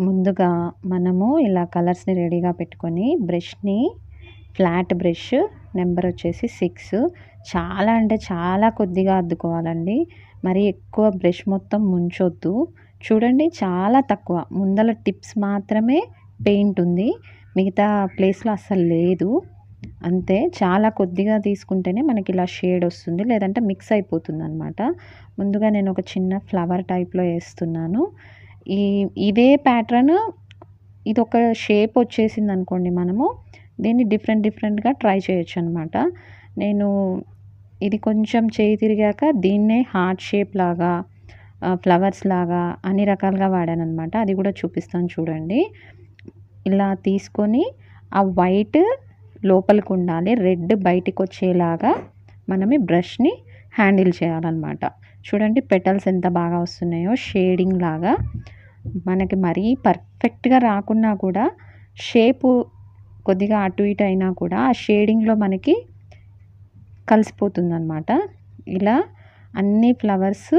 ముందుగా మనము ఇలా కలర్స్ని రెడీగా పెట్టుకొని బ్రష్ని ఫ్లాట్ బ్రష్ నెంబర్ వచ్చేసి సిక్స్. చాలా అంటే చాలా కొద్దిగా అద్దుకోవాలండి. మరి ఎక్కువ బ్రష్ మొత్తం ముంచొద్దు. చూడండి చాలా తక్కువ. ముందల టిప్స్ మాత్రమే పెయింట్ ఉంది. మిగతా ప్లేస్లో అస్సలు లేదు. అంతే. చాలా కొద్దిగా తీసుకుంటేనే మనకి ఇలా షేడ్ వస్తుంది. లేదంటే మిక్స్ అయిపోతుంది అనమాట ముందుగా నేను ఒక చిన్న ఫ్లవర్ టైప్లో వేస్తున్నాను. ఈ ఇదే ప్యాటర్న్ ఇది ఒక షేప్ వచ్చేసింది అనుకోండి మనము దీన్ని డిఫరెంట్ డిఫరెంట్గా ట్రై చేయొచ్చు అనమాట నేను ఇది కొంచెం చేయి తిరిగాక దీన్నే హార్ట్ షేప్ లాగా ఫ్లవర్స్ లాగా అన్ని రకాలుగా వాడాను అనమాట అది కూడా చూపిస్తాను చూడండి. ఇలా తీసుకొని ఆ వైట్ లోపలికి ఉండాలి రెడ్ బయటికి వచ్చేలాగా మనం ఈ బ్రష్ని హ్యాండిల్ చేయాలన్నమాట చూడండి పెటల్స్ ఎంత బాగా వస్తున్నాయో షేడింగ్ లాగా. మనకి మరీ పర్ఫెక్ట్గా రాకున్నా కూడా షేపు కొద్దిగా అటు ఇటు అయినా కూడా ఆ షేడింగ్లో మనకి కలిసిపోతుంది అనమాట ఇలా అన్ని ఫ్లవర్స్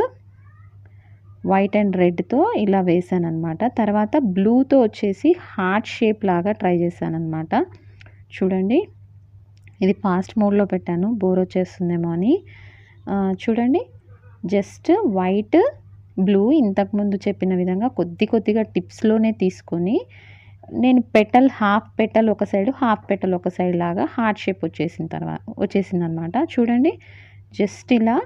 వైట్ అండ్ రెడ్తో ఇలా వేసాను అనమాట తర్వాత బ్లూతో వచ్చేసి హార్ట్ షేప్ లాగా ట్రై చేశాను అనమాట చూడండి ఇది ఫాస్ట్ మోడ్లో పెట్టాను బోర్ వచ్చేస్తుందేమో అని. చూడండి జస్ట్ వైట్ బ్లూ ఇంతకుముందు చెప్పిన విధంగా కొద్ది కొద్దిగా టిప్స్లోనే తీసుకొని నేను పెటల్ హాఫ్ పెటల్ ఒక సైడ్ హాఫ్ పెటల్ ఒక సైడ్ లాగా హార్ట్ షేప్ వచ్చేసిన తర్వాత వచ్చేసింది అనమాట చూడండి జస్ట్ ఇలా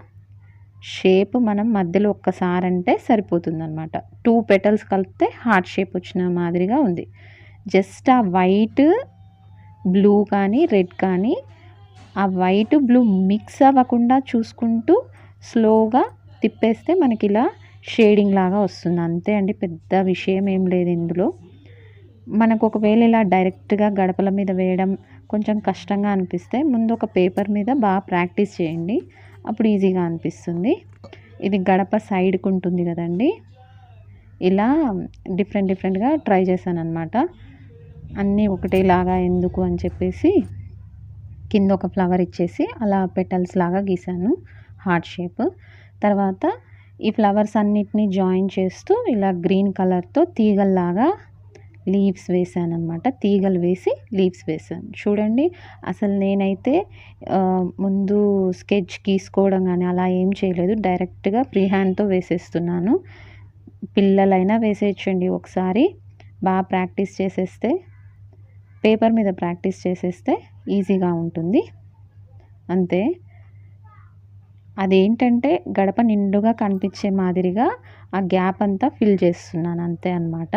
షేప్ మనం మధ్యలో ఒక్కసారి అంటే సరిపోతుందనమాట టూ పెటల్స్ కలిపితే హార్ట్ షేప్ వచ్చిన మాదిరిగా ఉంది. జస్ట్ ఆ వైట్ బ్లూ కానీ రెడ్ కానీ ఆ వైట్ బ్లూ మిక్స్ అవ్వకుండా చూసుకుంటూ స్లోగా తిప్పేస్తే మనకి ఇలా షేడింగ్ లాగా వస్తుంది. అంతే అండి పెద్ద విషయం ఏం లేదు ఇందులో. మనకు ఒకవేళ ఇలా డైరెక్ట్గా గడపల మీద వేయడం కొంచెం కష్టంగా అనిపిస్తే ముందు ఒక పేపర్ మీద బాగా ప్రాక్టీస్ చేయండి. అప్పుడు ఈజీగా అనిపిస్తుంది. ఇది గడప సైడ్కి ఉంటుంది కదండి. ఇలా డిఫరెంట్ డిఫరెంట్గా ట్రై చేశాను అనమాట అన్నీ ఒకటేలాగా ఎందుకు అని చెప్పేసి కింద ఒక ఫ్లవర్ ఇచ్చేసి అలా పెటల్స్ లాగా గీసాను హార్ట్ షేప్ తర్వాత ఈ ఫ్లవర్స్ అన్నిటినీ జాయిన్ చేస్తూ ఇలా గ్రీన్ కలర్తో తీగల్లాగా లీవ్స్ వేసాను అనమాట తీగలు వేసి లీవ్స్ వేసాను. చూడండి అసలు నేనైతే ముందు స్కెచ్ గీసుకోవడం కానీ అలా ఏం చేయలేదు. డైరెక్ట్గా ఫ్రీ హ్యాండ్తో వేసేస్తున్నాను. పిల్లలైనా వేసేయచ్చండి ఒకసారి. బాగా ప్రాక్టీస్ చేసేస్తే పేపర్ మీద ప్రాక్టీస్ చేసేస్తే ఈజీగా ఉంటుంది. అంతే. అదేంటంటే గడప నిండుగా కనిపించే మాదిరిగా ఆ గ్యాప్ అంతా ఫిల్ చేస్తున్నాను అంతే అనమాట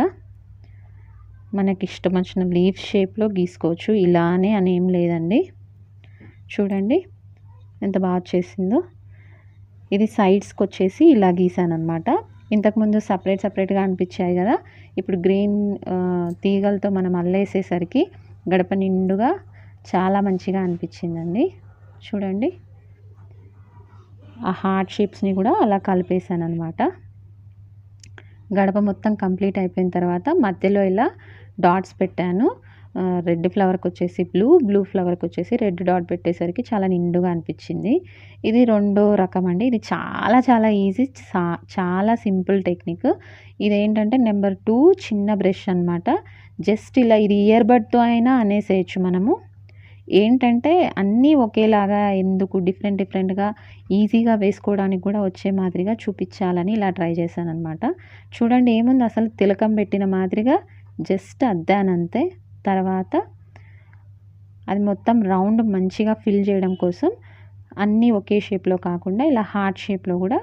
మనకి ఇష్టం వచ్చిన లీఫ్ షేప్లో గీసుకోవచ్చు. ఇలానే అని ఏం లేదండి. చూడండి ఎంత బాగా చేసిందో ఇది సైడ్స్కి వచ్చేసి ఇలా గీసాను అనమాట ఇంతకుముందు సపరేట్ సపరేట్గా అనిపించాయి కదా. ఇప్పుడు గ్రీన్ తీగలతో మనం అల్లేసేసరికి గడప నిండుగా చాలా మంచిగా అనిపించిందండి. చూడండి. ఆ హార్ట్ షేప్స్ని కూడా అలా కలిపేసాను అనమాట గడప మొత్తం కంప్లీట్ అయిపోయిన తర్వాత మధ్యలో ఇలా డాట్స్ పెట్టాను. రెడ్ ఫ్లవర్కి వచ్చేసి బ్లూ బ్లూ ఫ్లవర్కి వచ్చేసి రెడ్ డాట్ పెట్టేసరికి చాలా నిండుగా అనిపించింది. ఇది రెండో రకం అండి. ఇది చాలా చాలా ఈజీ చాలా సింపుల్ టెక్నిక్. ఇదేంటంటే నెంబర్ టూ చిన్న బ్రష్ అనమాట జస్ట్ ఇలా ఇది ఇయర్ బడ్తో అయినా అనేసేయచ్చు మనము. ఏంటంటే అన్నీ ఒకేలాగా ఎందుకు డిఫరెంట్ డిఫరెంట్గా ఈజీగా వేసుకోవడానికి కూడా వచ్చే మాదిరిగా చూపించాలని ఇలా ట్రై చేశాను అనమాట చూడండి ఏముంది అసలు తిలకం పెట్టిన మాదిరిగా జస్ట్ అద్దానంతే. తర్వాత అది మొత్తం రౌండ్ మంచిగా ఫిల్ చేయడం కోసం అన్నీ ఒకే షేప్లో కాకుండా ఇలా హార్ట్ షేప్లో కూడా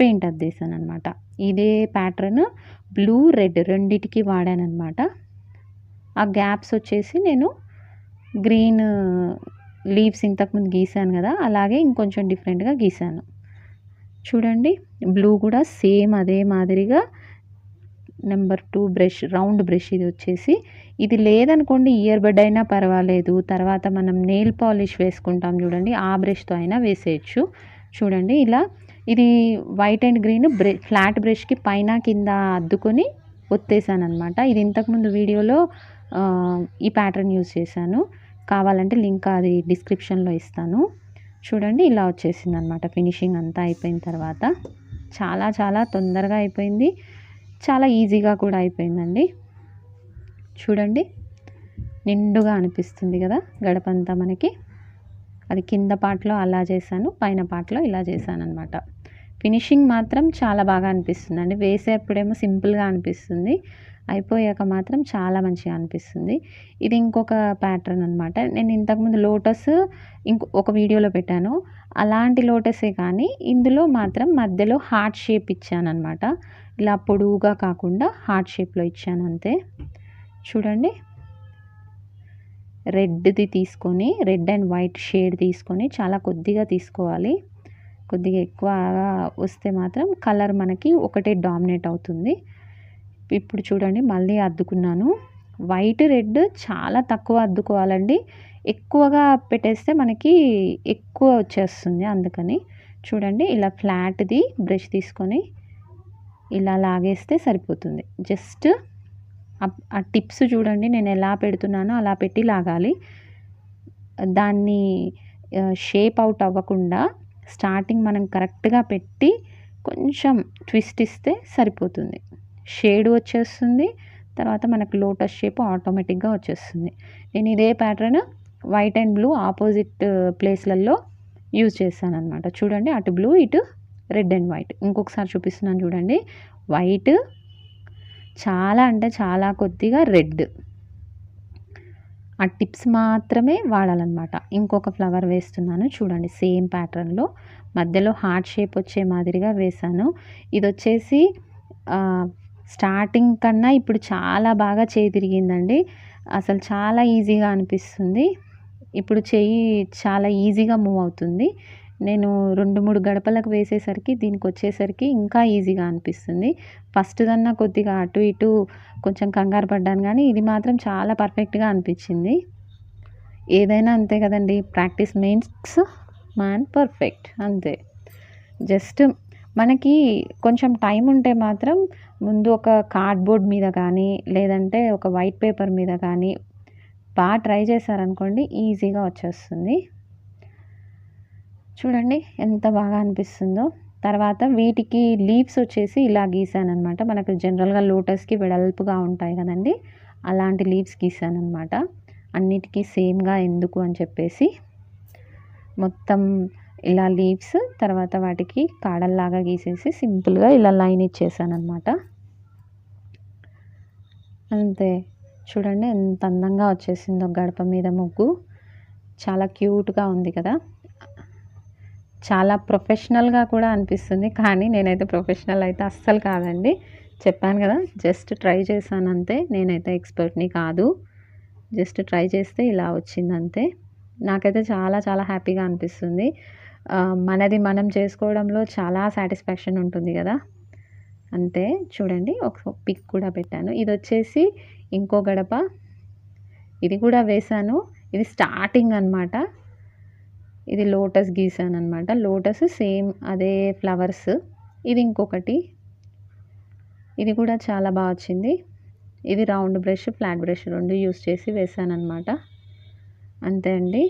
పెయింట్ అద్దేశాను అనమాట ఇదే ప్యాటర్న్ బ్లూ రెడ్ రెండిటికి వాడాను అనమాట ఆ గ్యాప్స్ వచ్చేసి నేను గ్రీన్ లీవ్స్ ఇంతకుముందు గీసాను కదా అలాగే ఇంకొంచెం డిఫరెంట్గా గీసాను చూడండి బ్లూ కూడా సేమ్ అదే మాదిరిగా number two brush round brush ఇది వచ్చేసి. ఇది లేదనుకోండి ఇయర్ బడ్ అయినా పర్వాలేదు. తర్వాత మనం నెయిల్ పాలిష్ వేసుకుంటాం చూడండి ఆ బ్రష్తో అయినా వేసేయచ్చు. చూడండి ఇలా ఇది వైట్ అండ్ గ్రీన్ బ్ర ఫ్లాట్ బ్రష్కి పైన కింద అద్దుకొని ఒత్తేసాను అనమాట ఇది ఇంతకుముందు వీడియోలో ఈ ప్యాటర్న్ యూస్ చేశాను. కావాలంటే లింక్ అది డిస్క్రిప్షన్లో ఇస్తాను. చూడండి ఇలా వచ్చేసింది అనమాట ఫినిషింగ్ అంతా అయిపోయిన తర్వాత. చాలా చాలా తొందరగా అయిపోయింది. చాలా ఈజీగా కూడా అయిపోయిందండి. చూడండి నిండుగా అనిపిస్తుంది కదా గడపంతా మనకి. అది కింద పాటలో అలా చేశాను పైన పాటలో ఇలా చేశాను అనమాట ఫినిషింగ్ మాత్రం చాలా బాగా అనిపిస్తుంది అండి వేసేప్పుడేమో సింపుల్గా అనిపిస్తుంది. అయిపోయాక మాత్రం చాలా మంచిగా అనిపిస్తుంది. ఇది ఇంకొక ప్యాటర్న్ అనమాట నేను ఇంతకుముందు లోటస్ ఇంకో ఒక వీడియోలో పెట్టాను. అలాంటి లోటసే కానీ ఇందులో మాత్రం మధ్యలో హార్ట్ షేప్ ఇచ్చాను అనమాట ఇలా పొడువుగా కాకుండా హార్ట్ షేప్లో ఇచ్చాను అంతే. చూడండి. రెడ్ది తీసుకొని రెడ్ అండ్ వైట్ షేడ్ తీసుకొని చాలా కొద్దిగా తీసుకోవాలి. కొద్దిగా ఎక్కువ వస్తే మాత్రం కలర్ మనకి ఒకటే డామినేట్ అవుతుంది. ఇప్పుడు చూడండి మళ్ళీ అద్దుకున్నాను. వైట్ రెడ్ చాలా తక్కువ అద్దుకోవాలండి. ఎక్కువగా పెట్టేస్తే మనకి ఎక్కువ వచ్చేస్తుంది అందుకని. చూడండి ఇలా ఫ్లాట్ది బ్రష్ తీసుకొని ఇలా లాగేస్తే సరిపోతుంది. జస్ట్ ఆ టిప్స్ చూడండి నేను ఎలా పెడుతున్నానో అలా పెట్టి లాగాలి. దాన్ని షేప్ అవుట్ అవ్వకుండా స్టార్టింగ్ మనం కరెక్ట్గా పెట్టి కొంచెం ట్విస్ట్ ఇస్తే సరిపోతుంది. షేడ్ వచ్చేస్తుంది. తర్వాత మనకు లోటస్ షేప్ ఆటోమేటిక్గా వచ్చేస్తుంది. నేను ఇదే pattern white and blue opposite ప్లేస్లలో use చేశాను అనమాట చూడండి అటు బ్లూ ఇటు రెడ్ అండ్ వైట్ ఇంకొకసారి చూపిస్తున్నాను చూడండి. వైట్ చాలా అంటే చాలా కొద్దిగా రెడ్ ఆ టిప్స్ మాత్రమే వాడాలన్నమాట. ఇంకొక ఫ్లవర్ వేస్తున్నాను చూడండి సేమ్ ప్యాటర్న్లో మధ్యలో హార్ట్ షేప్ వచ్చే మాదిరిగా వేశాను. ఇది వచ్చేసి uh, స్టార్టింగ్ కన్నా ఇప్పుడు చాలా బాగా చేయి తిరిగిందండి. అసలు చాలా ఈజీగా అనిపిస్తుంది. ఇప్పుడు చెయ్యి చాలా ఈజీగా మూవ్ అవుతుంది. నేను రెండు మూడు గడపలకు వేసేసరికి దీనికి వచ్చేసరికి ఇంకా ఈజీగా అనిపిస్తుంది. ఫస్ట్ దన్నా కొద్దిగా అటు ఇటు కొంచెం కంగారు పడ్డాను కానీ ఇది మాత్రం చాలా పర్ఫెక్ట్గా అనిపించింది. ఏదైనా అంతే కదండి. ప్రాక్టీస్ మెయిన్స్ మ్యాన్ పర్ఫెక్ట్ అంతే. జస్ట్ మనకి కొంచెం టైం ఉంటే మాత్రం ముందు ఒక కార్డ్బోర్డ్ మీద కానీ లేదంటే ఒక వైట్ పేపర్ మీద కానీ బాగా ట్రై చేశారనుకోండి ఈజీగా వచ్చేస్తుంది. చూడండి ఎంత బాగా అనిపిస్తుందో. తర్వాత వీటికి లీవ్స్ వచ్చేసి ఇలా గీసాను అనమాట మనకు జనరల్గా లోటస్కి వెడల్పుగా ఉంటాయి కదండి అలాంటి లీవ్స్ గీసాను అనమాట అన్నిటికీ సేమ్గా ఎందుకు అని చెప్పేసి మొత్తం ఇలా లీవ్స్ తర్వాత వాటికి కాడల్లాగా గీసేసి సింపుల్గా ఇలా లైన్ ఇచ్చేసాను అనమాట అంతే. చూడండి ఎంత అందంగా వచ్చేసిందో గడప మీద ముగ్గు. చాలా క్యూట్గా ఉంది కదా. చాలా ప్రొఫెషనల్గా కూడా అనిపిస్తుంది కానీ నేనైతే ప్రొఫెషనల్ అయితే అస్సలు కాదండి. చెప్పాను కదా జస్ట్ ట్రై చేశాను అంతే నేనైతే ఎక్స్పర్ట్ని కాదు. జస్ట్ ట్రై చేస్తే ఇలా వచ్చింది అంతే నాకైతే చాలా చాలా హ్యాపీగా అనిపిస్తుంది. మనది మనం చేసుకోవడంలో చాలా సాటిస్ఫాక్షన్ ఉంటుంది కదా. అంతే చూడండి ఒక పిక్ కూడా పెట్టాను. ఇది వచ్చేసి ఇంకో గడప. ఇది కూడా వేశాను. ఇది స్టార్టింగ్ అనమాట ఇది లోటస్ గీసాను అనమాట లోటస్ సేమ్ అదే ఫ్లవర్స్. ఇది ఇంకొకటి. ఇది కూడా చాలా బాగా వచ్చింది. ఇది రౌండ్ బ్రష్ ఫ్లాట్ బ్రష్ రెండు యూస్ చేసి వేసాను అనమాట అంతే అండి.